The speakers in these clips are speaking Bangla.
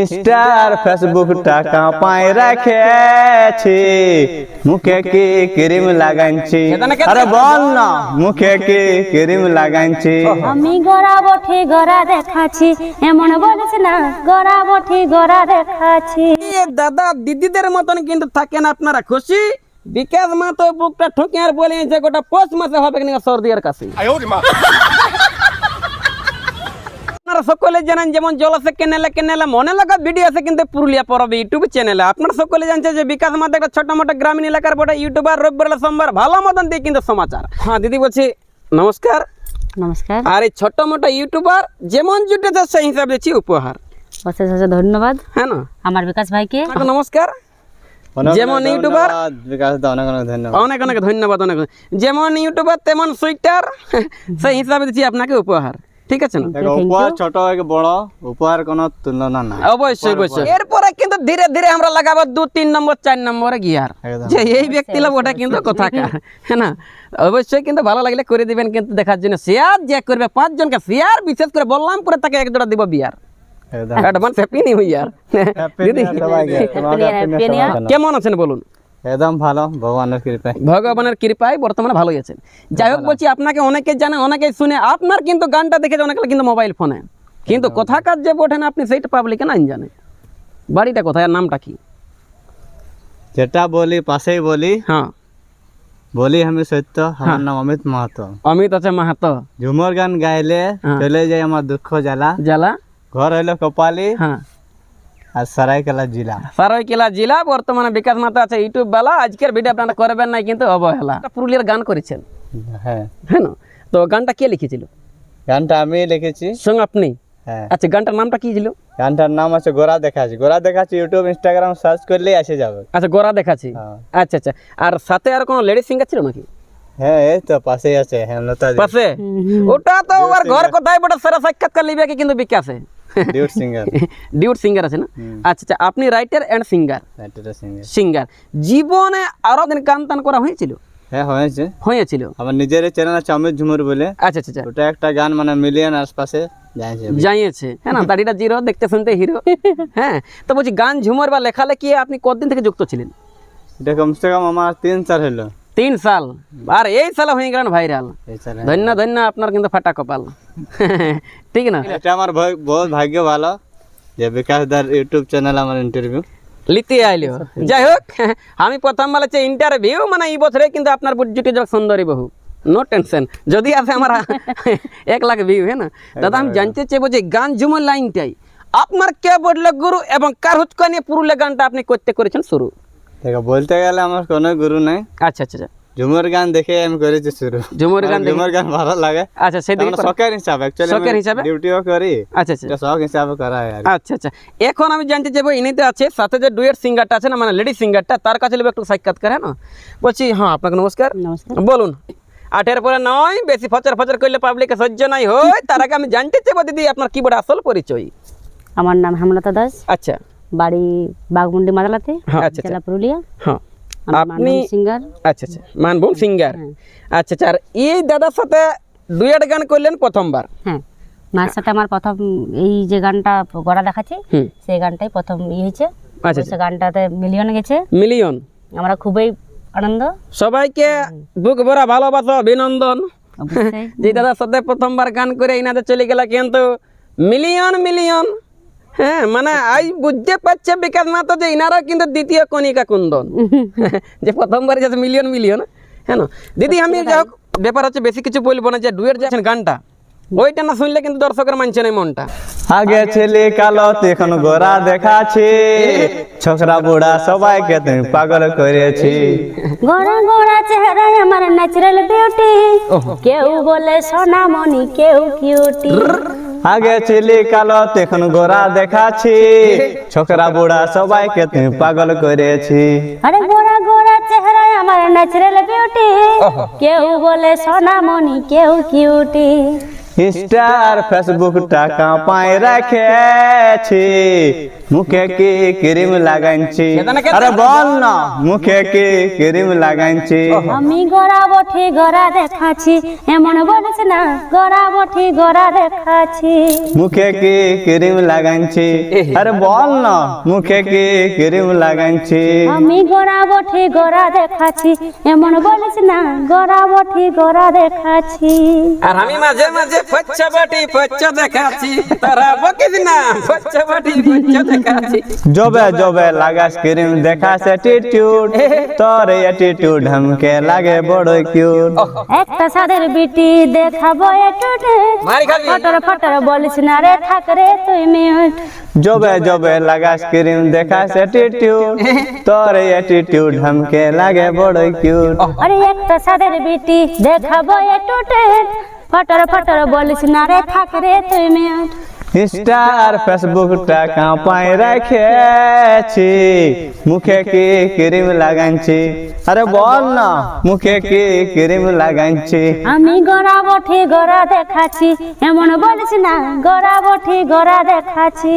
ইনস্টা ফেসবুক ফেসবুকটা কাঁপায় রেখেছি। মুখে কি ক্রিম লাগাইছি? আরে বল না মুখে কি ক্রিম লাগাইছি? আমি গড়া বঠে গড়া দেখাচ্ছি এমন বলিস না গড়া বঠে গড়া দেখাচ্ছি। এ দাদা দিদিদের মতন কিন্তু থাকেন আপনারা খুশি? বিকাশ মা তো বুকটা ঠুকে আর বলে যে গোটা পৌষ মাসে হবে কিনা সর্দি আর কাশি আপনারা সকলে জানেন যেমন জলসে কেনেলে কেনেলে মনে লাগা ভিডিও আছে কিন্তু পুরুলিয়া পরবে ইউটিউব চ্যানেলে আপনারা সকলে জানছে যে বিকাশ মাতে একটা ছোট মোটো গ্রামীণ এলাকার বটে ইউটিউবার রবিবার সোমবার ভালো মতন দিয়ে কিন্তু সমাচার। হ্যাঁ দিদি বলছি নমস্কার। নমস্কার। আর এই ছোট মোটো ইউটিউবার যেমন জুটেছে সেই হিসাবে দিচ্ছি উপহার। অশেষ অশেষ ধন্যবাদ। হ্যাঁ না? আমার বিকাশ ভাইকে। নমস্কার। যেমন ইউটিউবার বিকাশ দা অনেক অনেক ধন্যবাদ। অনেক অনেক ধন্যবাদ অনেক অনেক। যেমন ইউটিউবার তেমন সুইটার সেই হিসাবে দিচ্ছি আপনাকে উপহার। ঠিক আছে না? দেখো উপহার ছোট বড় উপহার কোনো তুলনা না অবশ্যই অবশ্যই। এরপরে কিন্তু ধীরে ধীরে আমরা লাগাবো দু তিন নম্বর চার নম্বরে গিয়ার। যে এই ব্যক্তি লোক ওটা কিন্তু কথাকার হ্যাঁ না? অবশ্যই কিন্তু ভালো লাগলে করে দিবেন কিন্তু দেখার জন্য। শেয়ার যে করবে পাঁচ জনকে শেয়ার বিশেষ করে বললাম পরে তাকে এক জোড়া দিব beer. Advance happy new year. কেমন আছেন বলুন? একদম ভালো ভগবানের কৃপায়। ভগবানের কৃপায় বর্তমানে ভালোই আছেন। যাই হোক বলছি আপনাকে অনেকে জানে অনেকে শুনে আপনার কিন্তু গানটা দেখেছে অনেকে কিন্তু মোবাইল ফোনে কিন্তু কোথাকার যে ওঠেন আপনি সেইটা পাবলিকে নাই জানে। বাড়িটা কোথায় আর নামটা কি? যেটা বলি পাশেই বলি। হ্যাঁ। বলি আমি সত্য আমার নাম অমিত মাহাতো। অমিত আছে মাহাতো। ঝুমর গান গাইলে হ্যাঁ। চলে যায় আমার দুঃখ জ্বালা। জেলা ঘর হইল কপালি। হ্যাঁ। আর সরাইকেলা জেলা সারৈকেলা জেলা বর্তমানে বিকাশ মাতা আছে ইউটিউব বেলা। আজকের ভিডিও আপনারা করবেন না কিন্তু অবহেলা। পুরুলিয়ার গান করেছেন। হ্যাঁ। হ্যাঁ না? তো গানটা কে লিখেছিল? গানটা আমি লিখেছি। সঙ্গে আপনি? হ্যাঁ। আচ্ছা গানটার নামটা কি ছিল? গানটার নাম আছে গোরা দেখাচ্ছি। গোরা দেখাচ্ছি ইউটিউব ইনস্টাগ্রাম সার্চ করলেই এসে যাবে। আচ্ছা গোরা দেখাচ্ছি। হ্যাঁ। আচ্ছা আচ্ছা। আর সাথে আর কোনো লেডিস সিঙ্গার ছিল নাকি? হ্যাঁ এই তো পাশেই আছে হেমলতা পাশে? ওটা তো ওর ঘর কোথায়? বটে সারা সাক্ষাৎকার লিবে কি কিন্তু বিকাশে? ডিউট সিঙ্গার ডিউট সিঙ্গার আছে না? আচ্ছা আচ্ছা আপনি writer and singer singer singer জীবনে আরও দিন করা হয়েছিল? হ্যাঁ হয়েছে। হয়েছিল। আমার নিজের চ্যানেল আছে অমিত ঝুমুর বলে। আচ্ছা আচ্ছা আচ্ছা। ওটা একটা গান মানে মিলিয়ন আশপাশে জানিয়েছে হ্যাঁ না দাড়িটা জিরো দেখতে শুনতে হিরো হ্যাঁ তো বলছি গান ঝুমর বা লেখালেখি আপনি কতদিন থেকে যুক্ত ছিলেন? এটা কমসে কম আমার তিন চার হলো। তিন সাল। আর এই সাল হয়ে গেলেন ভাইরাল ধন্য ধন্য আপনার কিন্তু ফাটা কপাল। ঠিক না? এটা আমার বহুত ভাগ্য ভালো যে বিকাশ দার ইউটিউব চ্যানেল আমার ইন্টারভিউ লিতে আইলো। যাই হোক আমি প্রথম বলেছি ইন্টারভিউ মানে এই বছরে কিন্তু আপনার জুটি যাক সুন্দরী বহু। নো টেনশন যদি আছে আমার এক লাখ ভিউ হ্যাঁ না? দাদা আমি জানতে চাইব যে গান ঝুমর লাইনটাই। আপনার কে বললে গুরু এবং কার হুচকা নিয়ে পুরুলিয়া গানটা আপনি করতে করেছেন শুরু? দেখো বলতে গেলে আমার কোনো গুরু নাই। আচ্ছা আচ্ছা আচ্ছা। ঝুমুর গান দেখে আমি করেছি শুরু। ঝুমুর গান ঝুমুর গান ভালো লাগে। আচ্ছা সেদিকে আমার শখের হিসাবে শখের অ্যাকচুয়ালি হিসাবে? ডিউটিও করি। আচ্ছা আচ্ছা। শখ হিসাবে করা হয় আচ্ছা আচ্ছা। এখন আমি জানতে চাইব ইনিতে আছে সাথে যে ডুয়েট সিঙ্গারটা আছে না মানে লেডি সিঙ্গারটা তার কাছে একটু সাক্ষাৎকার হ্যাঁ না? বলছি হ্যাঁ আপনাকে নমস্কার। নমস্কার। বলুন আটের পরে নয় বেশি ফচর ফচর করলে পাবলিকে সহ্য নাই হয় তার আগে আমি জানতে চাইব দিদি আপনার কি বড় আসল পরিচয়? আমার নাম হেমলতা দাস। আচ্ছা। বাড়ি বাগমুন্ডি মাদালাতে হ্যাঁ, আচ্ছা, জেলা পুরুলিয়া। হ্যাঁ। আপনি সিঙ্গার। আচ্ছা আচ্ছা। মানভূম সিঙ্গার। আচ্ছা আচ্ছা। আর এই দাদার সাথে ডুয়েট গান করলেন প্রথমবার? হ্যাঁ। মার সাথে আমার প্রথম এই যে গানটা গড়া দেখাচ্ছি সেই গানটাই প্রথম ইয়ে হয়েছে। আচ্ছা সে গানটাতে মিলিয়ন গেছে। মিলিয়ন? আমরা খুবই আনন্দ। সবাইকে বুক ভরা ভালোবাসা অভিনন্দন। যে দাদার সাথে প্রথমবার গান করে ইনাদের চলে গেল কিন্তু মিলিয়ন মিলিয়ন। হ্যাঁ মানে আই বুঝতে পারছে বিকাশ মাতো যে ইনারা কিন্তু দ্বিতীয় কণিকা কুন্দন। যে প্রথমবার যাচ্ছে মিলিয়ন মিলিয়ন হ্যাঁ দিদি আমি যাই হোক ব্যাপার হচ্ছে বেশি কিছু বলব না যে ডুয়েট যাচ্ছেন গানটা। ওইটা না শুনলে কিন্তু দর্শকের মানছে না মনটা। আগে ছেলে কালো এখন গোরা দেখাচ্ছি। ছোকরা বুড়া সবাইকে তুমি পাগল করেছি। গোড়া গোড়া চেহারায় আমার ন্যাচারাল বিউটি কেউ বলে সোনামণি কেউ কিউটি আগে চিলি কালো এখন গোরা দেখাছি ছোকরা বুড়া সবাইকে তুমি পাগল করেছি। আরে গোড়া গোড়া চেহারায় আমার ন্যাচারাল বিউটি কেউ বলে সোনামণি কেউ কিউটি ইনস্টা আর ফেসবুক টাকা পায় রাখেছি। মুখে কি ক্রিম লাগাইছি? আরে বল না মুখে কি ক্রিম লাগাইছি? আমি গড়া বঠি গড়া দেখাচ্ছি এমন বলিস না গড়া বঠি গড়া দেখাচ্ছি। মুখে কি ক্রিম লাগাইছি? আরে বল না মুখে কি ক্রিম লাগাইছি? আমি গড়া বঠি গড়া দেখাচ্ছি এমন বলিস না গড়া বঠি গড়া দেখাচ্ছি। আর আমি মাঝে মাঝে ফচ্চা বাটি ফচ্চা দেখাচ্ছি তারা বকিস না ফচ্চা বাটি ফচ্চা দেখাচ্ছি জবে জবে লাগাস ক্রিম দেখাস অ্যাটিটিউড তোর অ্যাটিটিউড हमके লাগে বড় কিউট একটা সাদের বিটি দেখাবো একটু মারি খাবি ফটর ফটর বলিস না রে থাক রে তুই মিউট জবে জবে লাগাস ক্রিম দেখাস অ্যাটিটিউড তোর অ্যাটিটিউড हमके লাগে বড় কিউট আরে একটা সাদের বিটি দেখাবো একটু ফটর ফটর বলিস না রে থাক রে তুই মিউট ইনস্টা আর ফেসবুক টাকা পাই রাখেছি মুখে কি ক্রিম লাগাইছি? আরে বল না মুখে কি ক্রিম লাগাইছি? আমি গড়া বঠি গড়া দেখাচ্ছি এমন বলিস না গড়া বঠি গড়া দেখাচ্ছি।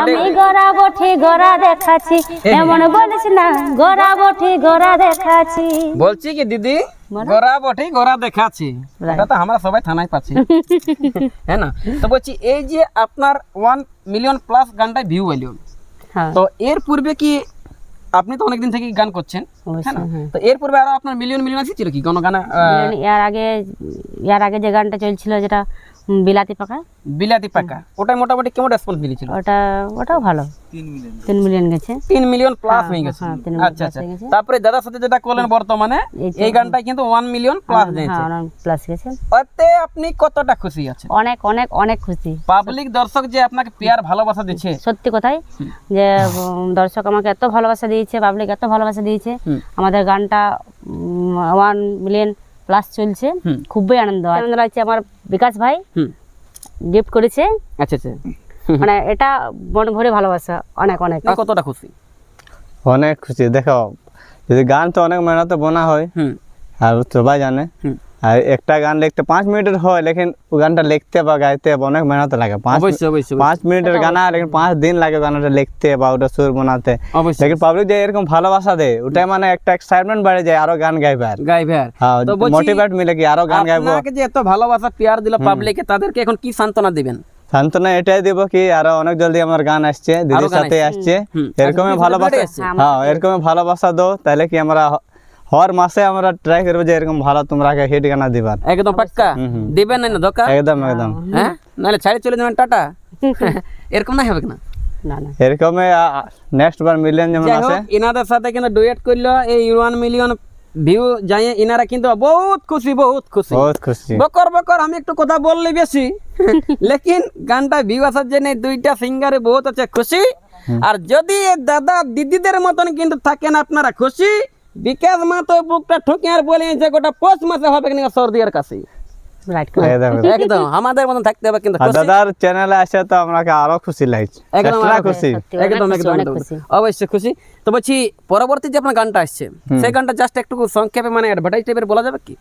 আমি গড়া বঠি গড়া দেখাচ্ছি এমন বলিস না গড়া বঠি গড়া দেখাচ্ছি। বলছি কি দিদি। গোরা বটি গোরা দেখাচ্ছি। এটা তো আমরা সবাই থানায় পাচ্ছি। হ্যাঁ না? তো বলছি এই যে আপনার ওয়ান মিলিয়ন প্লাস গানটা ভিউ এলো তো এর পূর্বে কি আপনি তো অনেকদিন থেকে গান করছেন হ্যাঁ না? হ্যাঁ। তো এর পূর্বে আরও আপনার মিলিয়ন মিলিয়ন এসেছিল কি? কোনো গানা এর আগে এর আগে যে গানটা চলছিল যেটা বিলাতি পাকা। বিলাতি পাকা। ওটাই মোটামুটি কেমন রেসপন্স মিলেছিল? ওটা ওটাও ভালো। তিন মিলিয়ন গেছে। তিন মিলিয়ন প্লাস হয়ে গেছে। হ্যাঁ, million আচ্ছা। আচ্ছা তারপরে দাদার সাথে যেটা করলেন বর্তমানে এই গানটা কিন্তু ওয়ান মিলিয়ন প্লাস হ্যাঁ প্লাস গেছে। ওতে আপনি কতটা খুশি আছেন? অনেক অনেক অনেক খুশি। পাবলিক দর্শক যে আপনাকে পেয়ার ভালোবাসা দিচ্ছে। সত্যি কথাই যে দর্শক আমাকে এত ভালোবাসা দিয়েছে পাবলিক এত ভালোবাসা দিয়েছে। আমাদের গানটা ওয়ান মিলিয়ন প্লাস চলছে। খুবই আনন্দ। আনন্দ লাগছে আমার বিকাশ ভাই। গিফট করেছে। আচ্ছা আচ্ছা। মানে এটা মন ভরে ভালোবাসা অনেক অনেক। কতটা খুশি? অনেক খুশি। দেখো যদি গান তো অনেক মেহনতে বোনা হয় আর সবাই জানে আর একটা গান লিখতে পাঁচ মিনিটের হয় লেকিন ও গানটা লিখতে বা গাইতে অনেক মেহনত লাগে। পাঁচ মিনিটের গানা লেকিন পাঁচ দিন লাগে গানটা লিখতে বা ওটা সুর বানাতে। লেকিন পাবলিক যে এরকম ভালোবাসা দেয় ওটাই মানে একটা এক্সাইটমেন্ট বেড়ে যায় আরও গান গাইবে আর। গাইবে আর। হ্যাঁ মোটিভেট মিলে কি আরও গান গাইবো? আপনাকে যে এত ভালোবাসা পেয়ার দিল পাবলিকে তাদেরকে এখন কি সান্ত্বনা দিবেন? সান্ত্বনা এটাই দিব কি আরও অনেক জলদি আমার গান আসছে দিদির সাথে আসছে। এরকমই ভালোবাসা হ্যাঁ এরকমই ভালোবাসা দাও তাহলে কি আমরা হর মাসে আমরা ট্রাই করব যে এরকম ভালো তোমরা হিট গানা দিবার। একদম পাক্কা? দিবেন না ধোকা? একদম একদম। হ্যাঁ? নাহলে ছাড়ে চলে যাবেন টাটা? এরকম নাই হবে না? না না। নেক্সট বার মিলিয়ন যেমন আছে। হোক এনাদের সাথে কিন্তু ডুয়েট করল এই ওয়ান মিলিয়ন ভিউ যাই এনারা কিন্তু বহুত খুশি বহুত খুশি। বহুত খুশি। বকর বকর আমি একটু কথা বললি বেশি। লেকিন গানটা ভিউ আসার জন্য দুইটা সিঙ্গারে বহুত আছে খুশি। আর যদি দাদা দিদিদের মতন কিন্তু থাকেন আপনারা খুশি বিকাশ মাতো বুকটা ঠকে আর বলে যে গোটা পোস্ট মাসে হবে কিনা সর্দিয়ার কাছে একদম একদম। একদম আমাদের মতন থাকতে হবে কিন্তু আর খুশি। দাদার চ্যানেলে আসে তো আমাকে আরও খুশি লাগছে। একদম খুশি। একদম একদম অনেক একদম। খুশি। অবশ্যই খুশি। তো বলছি পরবর্তী যে আপনার গানটা আসছে সেই গানটা জাস্ট একটু সংক্ষেপে মানে অ্যাডভার্টাইজ টাইপের বলা যাবে কি?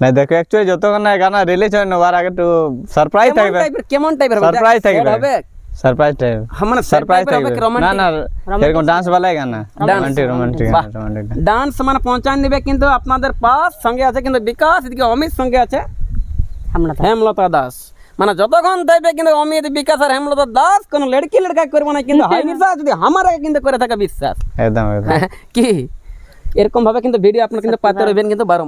না দেখো অ্যাকচুয়ালি যত গানা গানা রিলিজ হয় না ওর আগে একটু সারপ্রাইজ কেমন থাকবে টাইপের কেমন টাইপের সারপ্রাইজ থাকবে সারপ্রাইজ টাইপ হ্যাঁ, মানে সারপ্রাইজ কি না না এরকম ডান্স গানা রোমান্টিক রোমান্টিক রোমান্টিক ডান্স মানে পৌঁছান দিবে কিন্তু আপনাদের পাস সঙ্গে আছে কিন্তু বিকাশ এদিকে অমিত সঙ্গে আছে আমরা তো হেমলতা দাস। মানে যতক্ষণ থাকবে কিন্তু অমিত বিকাশ আর হেমলতা দাস কোনো লড়কি লড়কা করব না কিন্তু হাইনিসা যদি আমার আগে কিন্তু করে থাকে বিশ্বাস। একদম একদম। কি? এরকম ভাবে কিন্তু ভিডিও আপনার কিন্তু পাতে রইবেন কিন্তু বারো